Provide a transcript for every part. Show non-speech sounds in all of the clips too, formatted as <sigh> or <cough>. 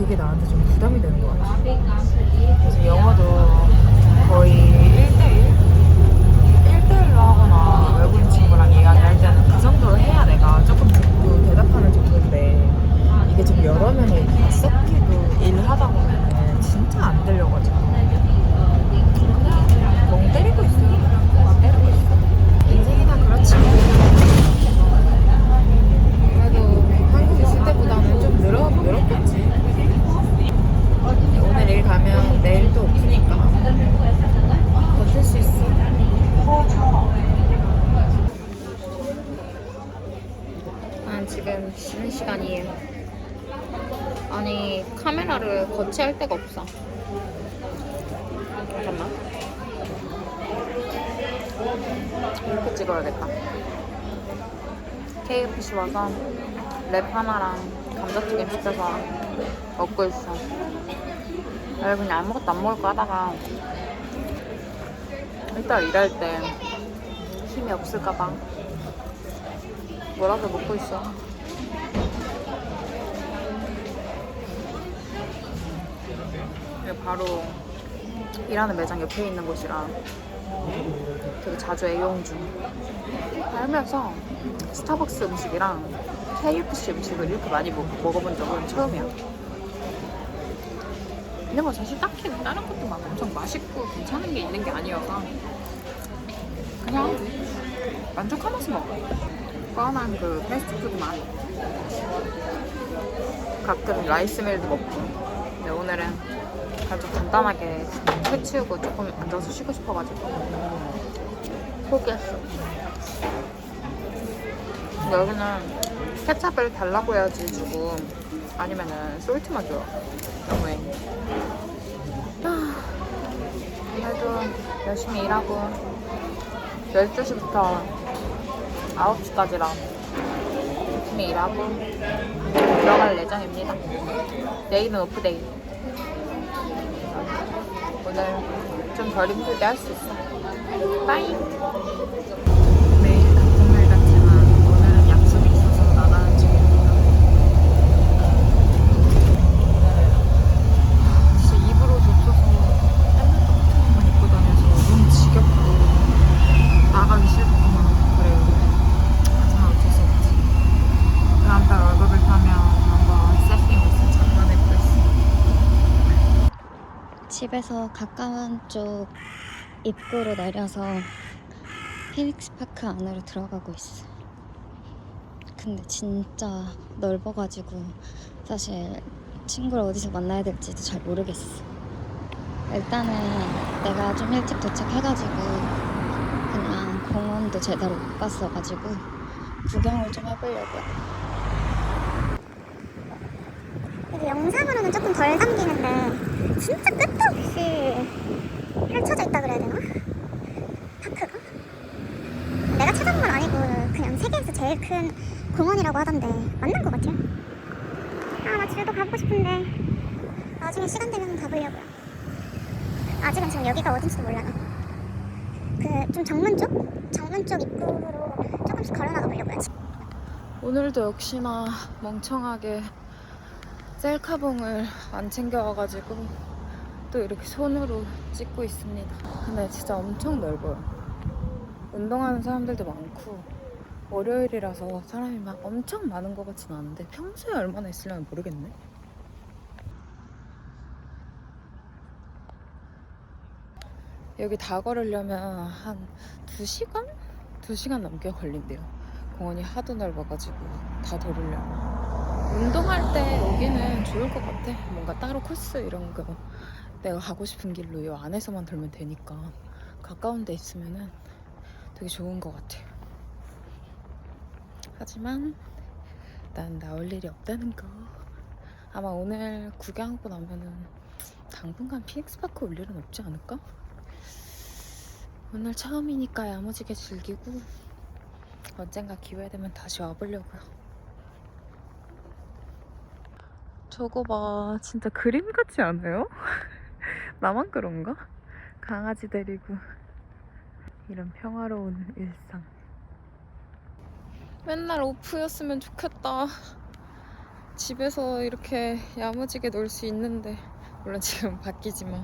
그게 나한테 좀 부담이 되는 것 같아. 그래서 영어도 거의 1대1? 1대1로 하거나 외국인 친구랑 이야기할 때는 그 정도로 해야 내가 조금 듣고 대답하는 정도인데 이게 좀 여러 명이 다 섞이고 일하다 보면은 진짜 안 들려가지고 그냥 멍 때리고 있어요. 멍 때리고 있어. 인생이 다 그렇지. 그래도 한국 있을 때보다는 좀 늘어, 늘었겠지. 오늘 일 가면 내일 또 오프니까 버틸 수 있어. 난 지금 쉬는 시간이에요. 아니 카메라를 거치할 데가 없어. 잠깐만. 이렇게 찍어야겠다. KFC 와서 랩 하나랑 감자튀김 시켜서 먹고 있어. 아 그냥 아무것도 안 먹을 거 하다가 이따 일할 때 힘이 없을까봐 뭐라도 먹고 있어. 바로 일하는 매장 옆에 있는 곳이라 되게 자주 애용 중. 살면서 스타벅스 음식이랑 KFC 음식을 이렇게 많이 먹, 먹어본 적은 처음이야. 근데 뭐 사실 딱히 다른 것도 막 엄청 맛있고 괜찮은 게 있는 게 아니어서 그냥 만족하면서 먹어. 뻔한 그 패스트푸드 맛. 가끔 라이스밀도 먹고. 근데 오늘은 좀 간단하게 회 치우고 조금 앉아서 쉬고 싶어가지고 포기했어. 근데 여기는 케찹을 달라고 해야지 주고 아니면은 솔트만 줘요. 너무해. 아, 오늘도 열심히 일하고 12시부터 9시까지랑 열심히 일하고 들어갈 예정입니다. 내일은 오프데이. 오늘 좀 덜 힘들게 할 수 있어. 빠이. 매일 같은 날 같지만 오늘은 약속이 있어서 나가는 중입니다. 진짜 입으로 좁혀서 맨날 똑같은 것만 입고 다녀서 너무 지겹고 나가기 싫구나 그래요. 하지만 어쩔 수 없지. 다음 달 월급을 타면 한번 세핑으로 장난해보고 있어. 집에서 가까운 쪽 입구로 내려서 피닉스 파크 안으로 들어가고 있어. 근데 진짜 넓어가지고 사실 친구를 어디서 만나야 될지도 잘 모르겠어. 일단은 내가 좀 일찍 도착해가지고 그냥 공원도 제대로 못 봤어가지고 구경을 좀 해보려고요. 이게 영상으로는 조금 덜 담기는데 진짜 끝도 없이 펼쳐져 있다 그래야 되나? 파크가? 내가 찾아본 건 아니고 그냥 세계에서 제일 큰 공원이라고 하던데 맞는 것 같아요. 아 나 집에도 가보고 싶은데 나중에 시간 되면 가보려고요. 아직은 지금 여기가 어딘지도 몰라요. 그좀 정문 쪽? 정문 쪽 입구로 조금씩 걸어 나가 보려고요. 오늘도 역시나 멍청하게 셀카봉을 안 챙겨와가지고 또 이렇게 손으로 찍고 있습니다. 근데 진짜 엄청 넓어요. 운동하는 사람들도 많고 월요일이라서 사람이 막 엄청 많은 것 같진 않은데 평소에 얼마나 있을려나 모르겠네. 여기 다 걸으려면 한 2시간? 2시간 넘게 걸린대요. 공원이 하도 넓어가지고 다 돌으려면. 운동할 때 여기는 좋을 것 같아. 뭔가 따로 코스 이런 거 내가 가고 싶은 길로 이 안에서만 돌면 되니까 가까운 데 있으면은 되게 좋은 것 같아요. 하지만 난 나올 일이 없다는 거. 아마 오늘 구경하고 나면은 당분간 피닉스파크 올 일은 없지 않을까? 오늘 처음이니까 야무지게 즐기고 언젠가 기회 되면 다시 와보려고요. 저거 봐, 진짜 그림 같지 않아요? <laughs> 나만 그런가? 강아지 데리고 이런 평화로운 일상. 맨날 오프였으면 좋겠다. 집에서 이렇게 야무지게 놀 수 있는데 물론 지금 바뀌지만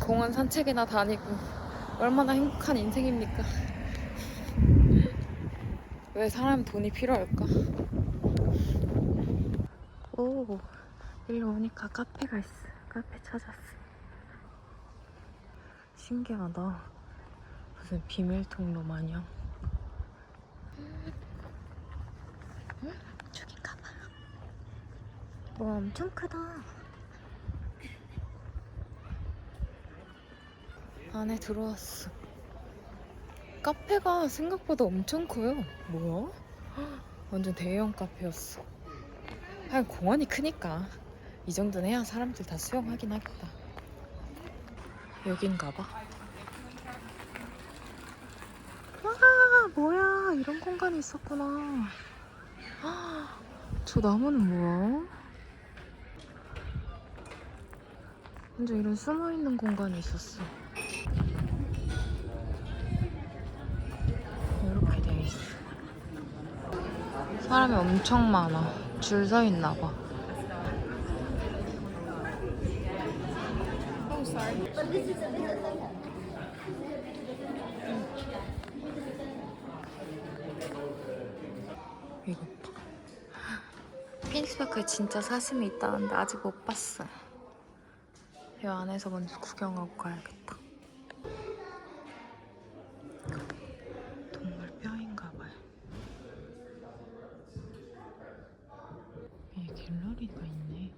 공원 산책이나 다니고 얼마나 행복한 인생입니까? 왜 사람 돈이 필요할까? 오, 일로 오니까 카페가 있어. 카페 찾았어. 신기하다. 무슨 비밀 통로 마냥. 저긴가 봐. 와 엄청 크다. 안에 들어왔어. 카페가 생각보다 엄청 커요. 뭐야? 헉, 완전 대형 카페였어. 하긴 공원이 크니까 이 정도는 해야 사람들 다 수영하긴 하겠다. 여긴가 봐. 와, 뭐야. 이런 공간이 있었구나. 헉, 저 나무는 뭐야? 완전 이런 숨어있는 공간이 있었어. 이렇게 돼 있어. 사람이 엄청 많아. 줄 서 있나 봐. 이거 봐. 피닉스파크에 진짜 사슴이 있다는데 아직 못 봤어요. 이 안에서 먼저 구경하고 가야겠다. 동물 뼈인가 봐요. 이 갤러리가 있네.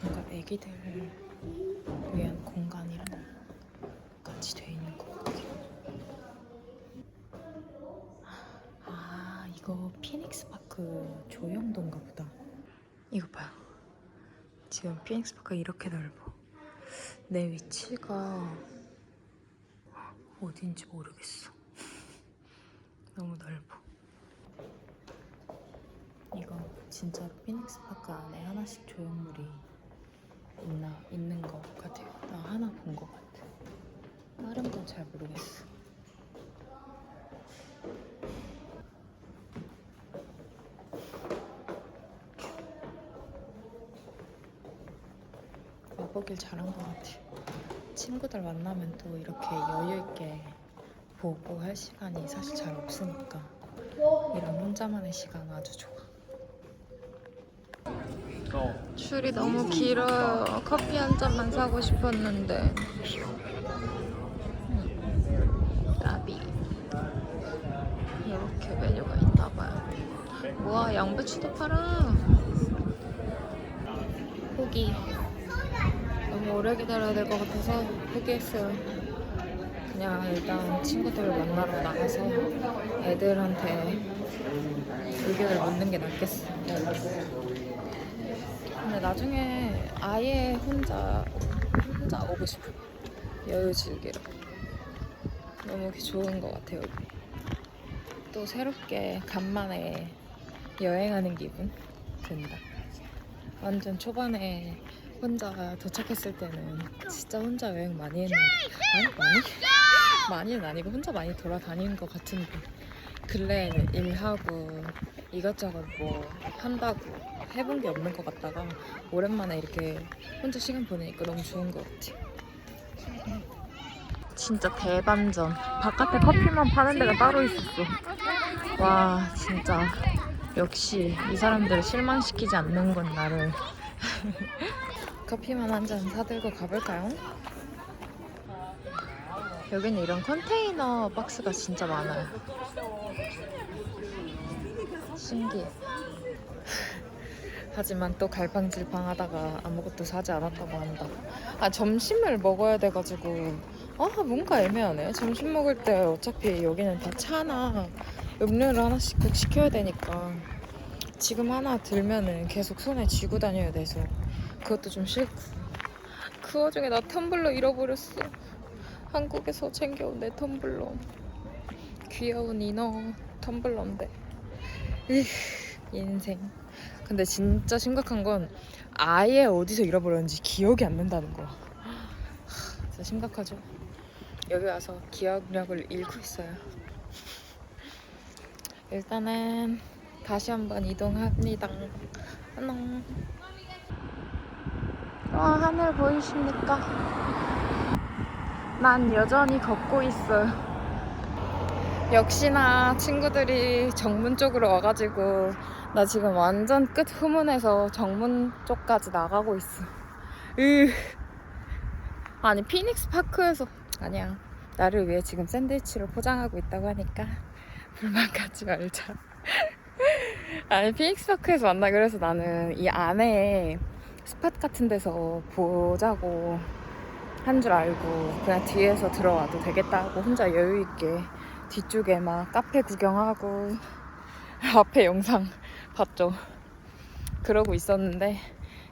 뭔가 애기들 위한 공간이랑 같이 돼 있는 것 같아요. 아, 이거 피닉스 파크 조형도인가 보다. 이거 봐요. 지금 피닉스 파크가 이렇게 넓어. 내 위치가 어딘지 모르겠어. <laughs> 너무 넓어. 이거 진짜 피닉스 파크 안에 하나씩 조형물이 있나 있는 것 같아요. 나 하나 본 것 같아. 다른 건 잘 모르겠어. 와보길 잘한 것 같아. 친구들 만나면 또 이렇게 여유 있게 보고 할 시간이 사실 잘 없으니까 이런 혼자만의 시간 아주 좋아. 줄이 너무 길어요. 커피 한 잔만 사고 싶었는데. 나비. 이렇게 메뉴가 있나 봐요. 우와, 양배추도 팔아. 포기. 너무 오래 기다려야 될 것 같아서 포기했어요. 그냥 일단 친구들을 만나러 나가서 애들한테 의견을 묻는 게 낫겠어. 근데 나중에 아예 혼자 혼자 오고 싶어. 여유 즐기러. 너무 좋은 것 같아요. 여기. 또 새롭게 간만에 여행하는 기분 든다. 완전 초반에 혼자 도착했을 때는 진짜 혼자 여행 많이 했는데 아니 많이 많이는 아니고 혼자 많이 돌아다니는 것 같은데 근래에는 일하고 이것저것 뭐 한다고 해본 게 없는 것 같다가 오랜만에 이렇게 혼자 시간 보내니까 너무 좋은 것 같아. 진짜 대반전. 바깥에 커피만 파는 데가 따로 있었어. 와, 진짜. 역시 이 사람들을 실망시키지 않는 건 나를. <laughs> 커피만 한 잔 사들고 가볼까요? 여기는 이런 컨테이너 박스가 진짜 많아요. 신기해. <laughs> 하지만 또 갈팡질팡 하다가 아무것도 사지 않았다고 한다. 아 점심을 먹어야 돼가지고 아 뭔가 애매하네. 점심 먹을 때 어차피 여기는 다 차나 음료를 하나씩 꼭 시켜야 되니까 지금 하나 들면은 계속 손에 쥐고 다녀야 돼서 그것도 좀 싫고 그 와중에 나 텀블러 잃어버렸어. 한국에서 챙겨온 내 텀블러. 귀여운 이너 텀블러인데. 으, 인생. 근데 진짜 심각한 건 아예 어디서 잃어버렸는지 기억이 안 난다는 거. 하, 진짜 심각하죠. 여기 와서 기억력을 잃고 있어요. 일단은 다시 한번 이동합니다. 안녕. 와 하늘 보이십니까? 난 여전히 걷고 있어요. 역시나 친구들이 정문 쪽으로 와가지고 나 지금 완전 끝 후문에서 정문 쪽까지 나가고 있어. 으. 아니 피닉스 파크에서 아니야. 나를 위해 지금 샌드위치를 포장하고 있다고 하니까 불만 갖지 말자. <laughs> 아니 피닉스 파크에서 만나 그래서 나는 이 안에 스팟 같은 데서 보자고 한 줄 알고 그냥 뒤에서 들어와도 되겠다 하고 혼자 여유 있게 뒤쪽에 막 카페 구경하고 <laughs> 앞에 영상 봤죠. 그러고 있었는데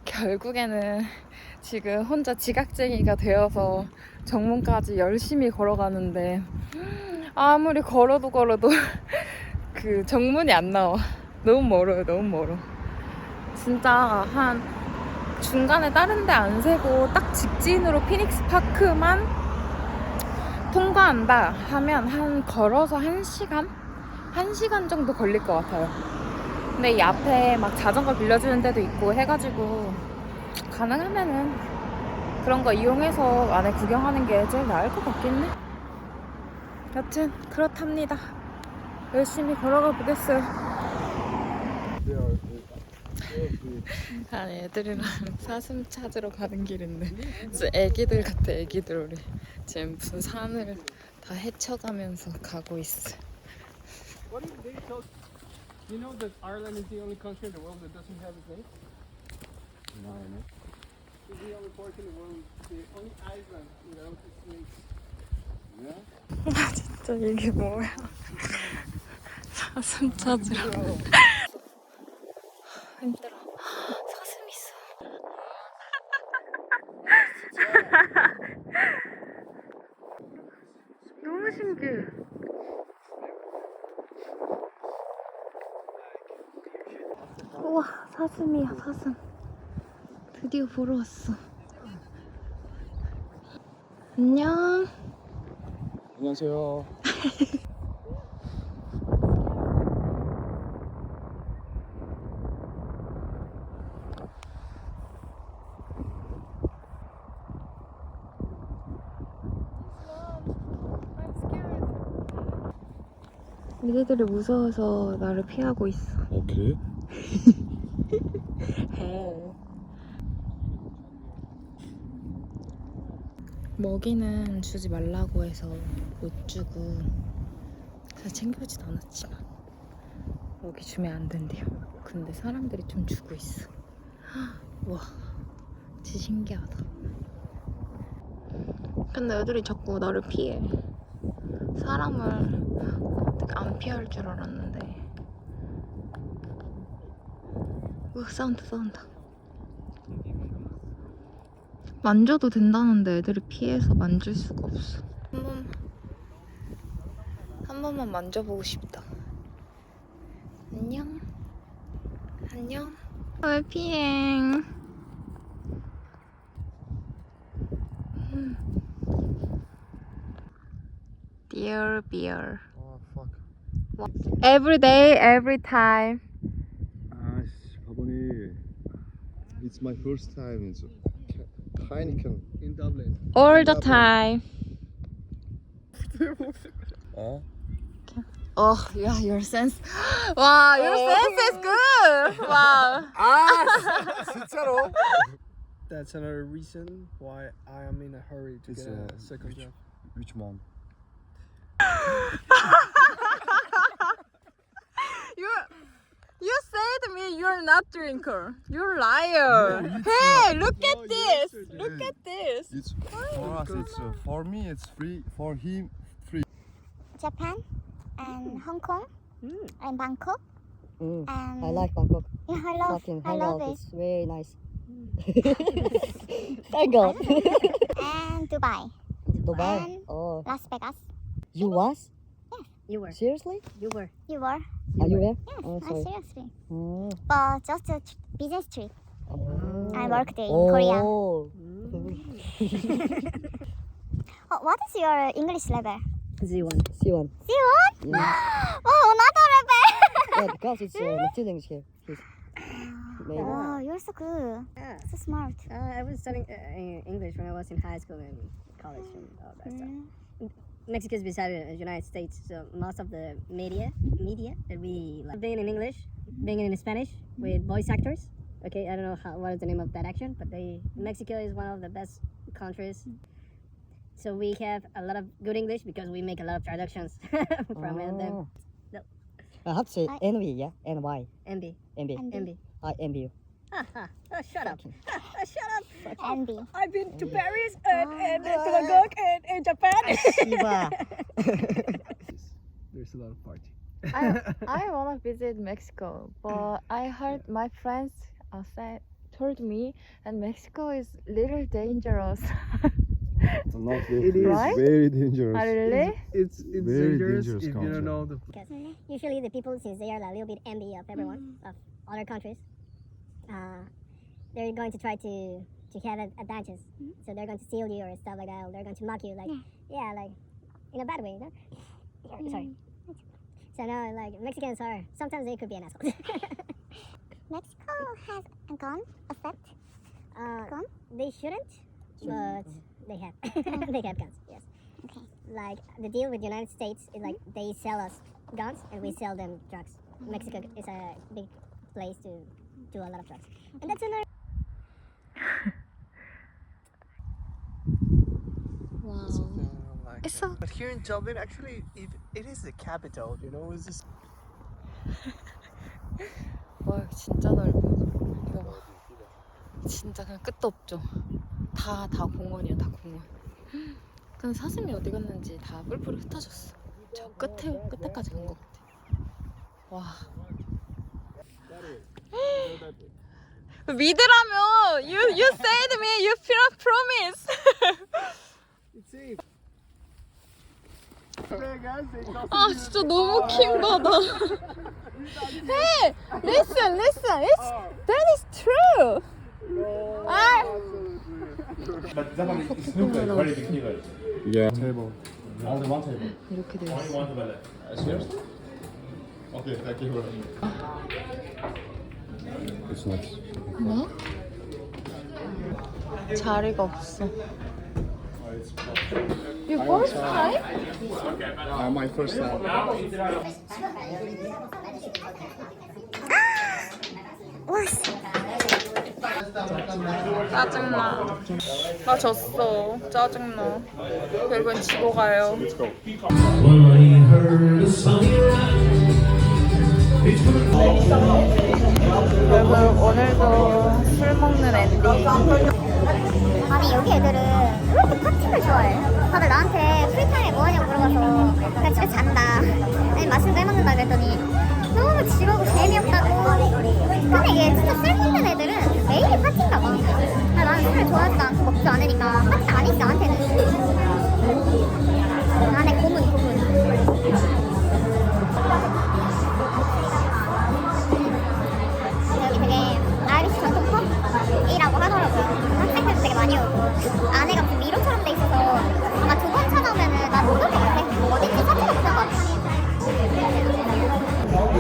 결국에는 지금 혼자 지각쟁이가 되어서 정문까지 열심히 걸어가는데 아무리 걸어도 걸어도 <laughs> 그 정문이 안 나와. 너무 멀어요, 너무 멀어. 진짜 한 중간에 다른 데 안 세고 딱 직진으로 피닉스 파크만 통과한다 하면 한 걸어서 한 시간? 한 시간 정도 걸릴 것 같아요. 근데 이 앞에 막 자전거 빌려주는 데도 있고 해가지고 가능하면은 그런 거 이용해서 안에 구경하는 게 제일 나을 것 해. 여튼 그렇답니다. 열심히 걸어가 보겠어요. 아니 애들이랑 사슴 찾으러 가는 길인데 진짜 애기들 같아 애기들 우리 지금 무슨 산을 다 헤쳐가면서 가고 있어 What if they told you know that Ireland is the only country in the world that doesn't have a snake? No, no. It's the only port in the world, the only island without a snake. Yeah? 진짜 이게 뭐야 사슴 찾으러 힘들어. 사슴 있어. <laughs> 너무 신기해. 우와 사슴이야 사슴. 드디어 보러 왔어. 안녕. 안녕하세요. 얘네들이 무서워서 나를 피하고 있어 어 그래? <laughs> 해. 먹이는 주지 말라고 해서 못 주고 사실 챙겨오진 않았지만 먹이 주면 안 된대요. 근데 사람들이 좀 주고 있어. <gasps> 와, 진짜 신기하다. 근데 애들이 자꾸 나를 피해. 사람을 안 피할 줄 알았는데. 으, 사운드 사운드. 만져도 된다는데 애들이 피해서 만질 수가 없어. 한 번, 한 번만 만져보고 싶다. 안녕. 안녕. 왜 피해? 음. Dear bear. 아 fuck. Every day, every time. 아 바보니. It's my first time in so Heineken. In Dublin. All the time. 어? Oh, yeah, your sense. <gasps> Wow, your sense is good. Wow. <laughs> 아 진짜로? That's another reason why I am in a hurry to It's get a a second which- job. Which one? <laughs> you said to me you're not drinker. You're liar. hey, look at Oh, this. Look at this. It's for us. It's uh, for me. It's free. For him, free. Japan and Hong Kong and Bangkok. Mm, And I like Bangkok. Yeah, I love. Fucking I love hangout it. is very nice. <laughs> hangout. <laughs> And Dubai, Dubai. And- Oh, Las Vegas. you was? You were. Seriously? You were. You were? Are you there? Yes, Oh, I sorry. seriously. Mm. But just a business trip. Oh. I worked in Korea. Oh. <laughs> Oh, what is your English level? Z1. C1. C1? Yeah. <gasps> Oh, another level! <laughs> yeah, because it's uh, Mexican English here. Yes. Maybe. wow, you're so good. Yeah. So smart. Uh, I was studying uh, English when I was in high school and college and all that stuff. Mm. Mexico is beside the United States, so most of the media, media that we like, being in English, being in Spanish with voice actors. Okay, I don't know how, what is the name of that action, but they Mexico is one of the best countries. So we have a lot of good English because we make a lot of traductions <laughs> from them. Oh. No. I have to say I- envy, yeah? N-Y. Envy, Envy. Envy. envy. I envy you. Ah, ah, oh, shut up. Ah, <laughs> ah, shut up. Envy. I've been to Paris and, and to Bangkok and, and Japan. Shiba. <laughs> There's a lot of party. I I <laughs> wanna visit Mexico, but I heard my friends uh, said told me that Mexico is little dangerous. Not It is. Right? very dangerous. Ah, really? It's it's Very dangerous, dangerous if you don't know the Because usually the people, since they are a little bit envy of everyone, of other countries, uh, they're going to try to to have ad- advantages. Mm-hmm. So they're going to steal you or stuff like that. Or they're going to mock you, like yeah, like in a bad way, know? Sorry. Sorry. Mm-hmm. So now, like Mexicans are sometimes they could be an asshole. <laughs> Mexico has a gun effect. uh, Gun? They shouldn't, but they have. <laughs> Uh-huh. they have guns. Yes. Okay. Like the deal with the United States is like mm-hmm. they sell us guns and we sell them drugs. Mexico is a big place to do a lot of drugs, and that's another. It's so. But here in Dublin, actually, it, it is the capital. You know, it's just 와 진짜 넓어. 이거 봐. 진짜 그냥 끝도 없죠. 다 다 공원이야, 다 공원. 근데 사슴이 어디 갔는지 다 뿔뿔이 흩어졌어. 저 끝에 끝에까지 간 것 같아. 와. <gasps> 믿으라며. You you said me. You promise. it's safe. <laughs> Hey guys, they just 아 진짜 너무 킹받아. <laughs> hey, listen, listen. It's that is true. 아. Yeah. table. Only one table. 이렇게 돼 Only 있어. one table. Uh, seriously? Okay, thank you. It's nice. 뭐? 자리가 없어. You first time? Uh, my first time. 와, 짜증나. 나 졌어. 짜증나. 결국엔 지고 가요. 결국 오늘도 술 먹는 엔딩. 아니 여기 애들은 왜 이렇게 파티를 좋아해? 다들 나한테 프리타임에 뭐하냐고 물어봐서 그냥 집에 잔다. 아니 맛있는 거 해먹는다 그랬더니 너무 지루하고 재미없다고. 근데 이게 진짜 쓸모있는 애들은 매일이 파티인가 봐. 근데 나는 술을 좋아하지도 않고 먹지도 않으니까 파티 아니지 나한테는. 안에 고문 안에가 무슨 미로처럼 돼 있어서 아마 두 번 찾아오면은 난못올것 같아. 어딘지 찾지도 못할 것 같아.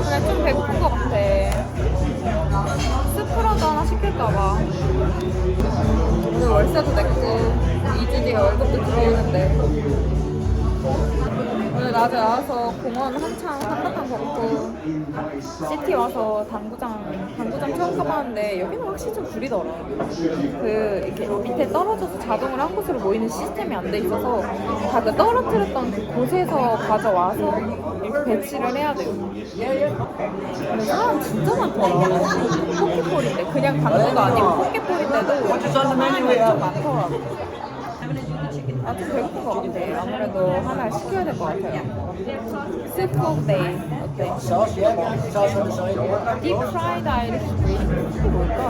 그냥 좀 배고픈 것 같아. 스프라도 하나 시킬까봐. 오늘 월세도 냈고, 2주 뒤에 월급도 들어오는데. 오늘 낮에 나와서 공원 한창 한바탕 걷고 시티 와서 당구장 당구장 처음 가봤는데 여기는 확실히 좀 구리더라. 그 이렇게 밑에 떨어져서 자동으로 한 곳으로 모이는 시스템이 안 돼 있어서 다 그 떨어뜨렸던 그 곳에서 가져와서 이렇게 배치를 해야 돼요. 근데 사람 진짜 많더라. 포켓볼인데 그냥 당구가 아니고 포켓볼인데도 사람이 좀 많더라고. 배고픈 것 같아. 아무래도 하나 시켜야 될 것 같아요. 스프 데이 어때? 딥 프라이드 아이리시 이게 뭘까?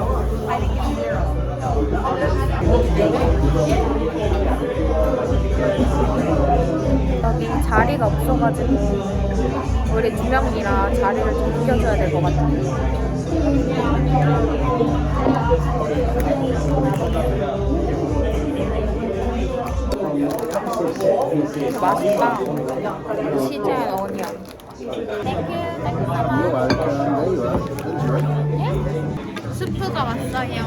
여기 자리가 없어가지고 우리 두 명이라 자리를 좀 비켜줘야 될 것 같아. 맛있다. 치즈 앤 어니언. 땡큐, 스프가 왔어요.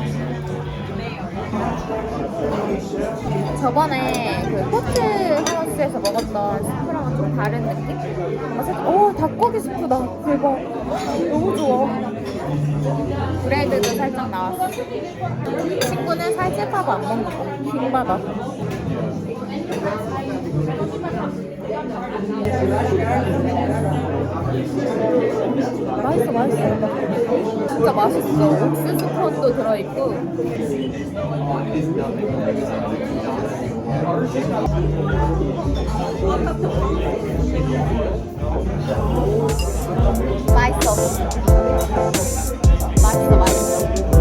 저번에 그 포트 하우스에서 먹었던 스프랑은 좀 다른 느낌? 아, 살짝, 오, 닭고기 스프다. 대박. 너무 좋아. 브레드도 살짝 나왔어. 친구는 살찔까봐 안 먹는 거. 킹받아. 맛있어 맛있어. 진짜 맛있어. 옥수수 콘도 들어있고. 맛있어. 맛있어 맛있어.